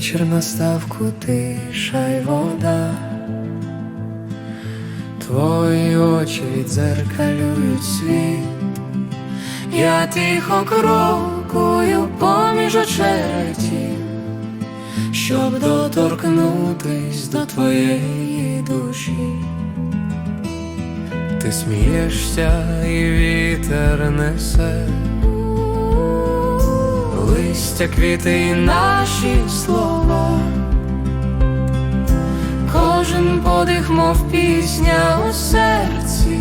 вечір настав тиша й вода, твої очі відзеркалюють світ, я тихо крокую поміж очеретів, щоб доторкнутись до твоєї душі. Ти смієшся і вітер несе. Листя, квіти наші мов пісня у серці,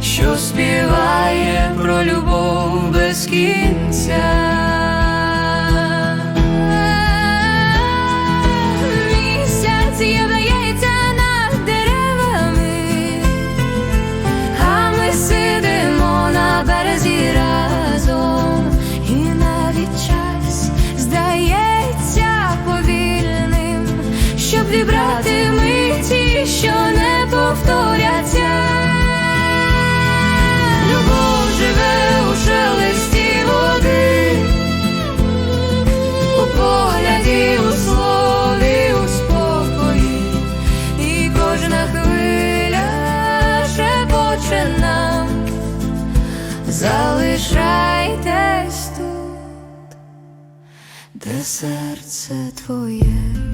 що співає про любов без кінця. Шепоче нам, залишайтесь тут, де серце твоє.